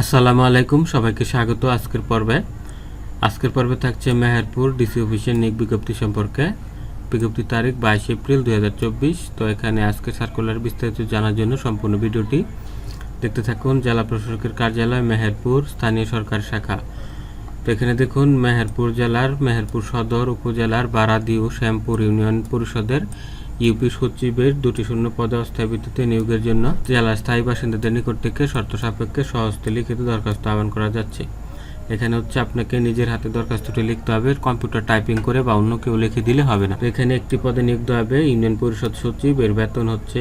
আসসালামু আলাইকুম, সবাইকে স্বাগত আজকের পর্বে। আজকের পর্বে থাকছে মেহেরপুর ডিসি অফিসের নিক বিজ্ঞপ্তি সম্পর্কে। বিজ্ঞপ্তি তারিখ বাইশ এপ্রিল দু হাজার চব্বিশ। তো এখানে আজকে সার্কুলার বিস্তারিত জানার জন্য সম্পূর্ণ ভিডিওটি দেখতে থাকুন। জেলা প্রশাসকের কার্যালয়, মেহেরপুর, স্থানীয় সরকার শাখা। তো এখানে দেখুন, মেহেরপুর জেলার মেহেরপুর সদর, উপজেলার বারাদি ও শ্যামপুর ইউনিয়ন পরিষদের ইউপি সচিবের দুটি শূন্য পদে অস্থায়ী নিয়োগের জন্য জেলার স্থায়ী বাসিন্দাদের নিকট থেকে শর্ত সাপেক্ষে সহজতে লিখিত দরখাস্ত আহ্বান করা যাচ্ছে। এখানে হচ্ছে আপনাকে নিজের হাতে দরখাস্তটি লিখতে হবে, কম্পিউটার টাইপিং করে বা অন্য কেউ লিখে দিলে হবে না। এখানে একটি পদে নিয়োগ হবে, ইউনিয়ন পরিষদ সচিব, এর বেতন হচ্ছে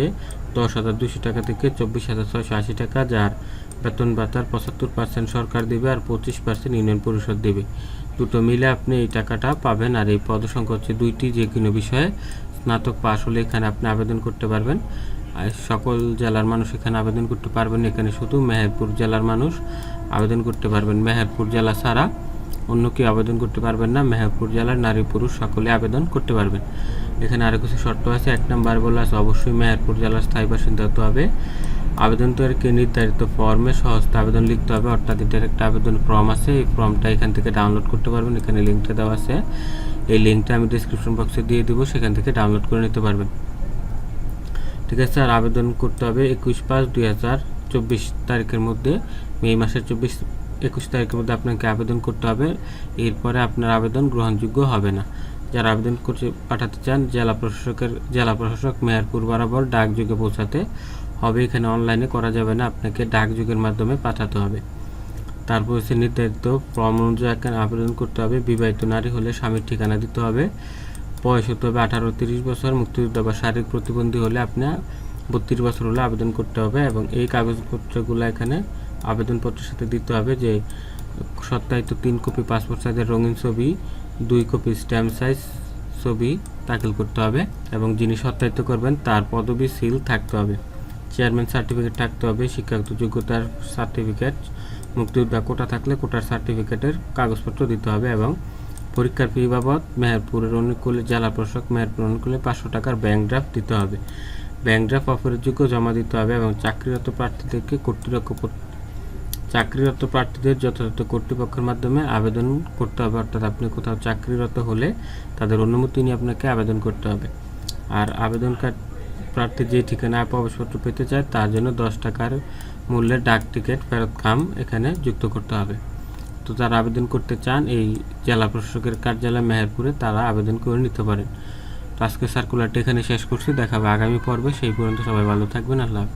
দশ হাজার দুশো টাকা থেকে চব্বিশ হাজার ছয়শো আশি টাকা, যার বেতন ভাতার পঁচাত্তর পার্সেন্ট সরকার দেবে আর পঁচিশ পার্সেন্ট ইউনিয়ন পরিষদ দেবে। দুটো মিলে আপনি এই টাকাটা পাবেন আর এই পদসংখ্যা হচ্ছে দুইটি, যে কোনো বিষয়ে স্নাতক পাশ হলে এখানে আপনি আবেদন করতে পারবেন। আর সকল জেলার মানুষ এখানে আবেদন করতে পারবেন। এখানে শুধু মেহেরপুর জেলার মানুষ আবেদন করতে পারবেন। মেহেরপুর জেলা ছাড়া অন্য কেউ আবেদন করতে পারবেন না। মেহেরপুর জেলার নারী পুরুষ সকলে আবেদন করতে পারবেন। এখানে আরও কিছু শর্ত আছে। এক নম্বর বলে আছে, অবশ্যই মেহেরপুর জেলার স্থায়ী বাসিন্দা হতে হবে। আবেদন তৈরিকে নির্ধারিত ফর্মে সহজতে আবেদন লিখতে হবে। অর্থাৎ এটার একটা আবেদন ফর্ম আছে, এই ফর্মটা এখান থেকে ডাউনলোড করতে পারবেন। এখানে লিঙ্কটা দেওয়া আছে। এই লিঙ্কটা আমি ডিসক্রিপশন বক্সে দিয়ে দেবো, সেখান থেকে ডাউনলোড করে নিতে পারবেন। ঠিক আছে, আর আবেদন করতে হবে একুশ পাঁচ দুই হাজার চব্বিশ তারিখের মধ্যে। মে মাসের চব্বিশ, একুশ তারিখের মধ্যে আপনাকে আবেদন করতে হবে। এরপরে আপনার আবেদন গ্রহণযোগ্য হবে না। যারা আবেদন করতে পাঠাতে চান, জেলা প্রশাসকের, জেলা প্রশাসক মেহেরপুর বরাবর ডাকযোগে পৌঁছাতে হবে এখানে অনলাইনে করা যাবে না, আপনাকে ডাকযোগের মাধ্যমে পাঠাতে হবে। তারপর হচ্ছে নির্ধারিত ফর্ম অনুযায়ী এখানে আবেদন করতে হবে, বিবাহিত নারী হলে স্বামীর ঠিকানা দিতে হবে। বয়স হতে হবে আঠারো তিরিশ বছর, মুক্তিযোদ্ধা বা শারীরিক প্রতিবন্ধী হলে আপনার বত্রিশ বছর হলে আবেদন করতে হবে এবং এই কাগজপত্রগুলো এখানে আবেদনপত্রের সাথে দিতে হবে যে সত্যায়িত তিন কপি পাসপোর্ট সাইজের রঙিন ছবি, দুই কপি স্ট্যাম্প সাইজ ছবি দাখিল করতে হবে এবং যিনি সত্যায়িত করবেন তার পদবি সিল থাকতে হবে। চেয়ারম্যান সার্টিফিকেট থাকতে হবে, শিক্ষাগত যোগ্যতার সার্টিফিকেট, মুক্তিযোদ্ধা কোটা থাকলে কোটার সার্টিফিকেটের কাগজপত্র দিতে হবে এবং পরীক্ষার ফি বাবদ মেহেরপুরের অনুকূলে জেলা প্রশাসক মেহেরপুর অনুকূলে পাঁচশো টাকার ব্যাংক ড্রাফট দিতে হবে। ব্যাংক ড্রাফট অফারের যোগ্য জমা দিতে হবে এবং চাকরিরত প্রার্থীদেরকে কর্তৃপক্ষ চাকরিরত প্রার্থীদের যথাযথ কর্তৃপক্ষের মাধ্যমে আবেদন করতে হবে, অর্থাৎ আপনি কোথাও চাকরিরত হলে তাদের অনুমতি নিয়ে আপনাকে আবেদন করতে হবে। আর আবেদন কার্ড প্রার্থী যে ঠিকানায় প্রবেশপত্র পেতে চায়, তার জন্য দশ টাকার মূল্যের ডাক টিকিট ফেরত খাম এখানে যুক্ত করতে হবে। তো যারা আবেদন করতে চান, এই জেলা প্রশাসকের কার্যালয় মেহেরপুরে তারা আবেদন করে নিতে পারেন। আজকে সার্কুলারটা এখানে শেষ করছি, দেখাবে আগামী পর্বে। সেই পর্যন্ত সবাই ভালো থাকবেন, আল্লাহ।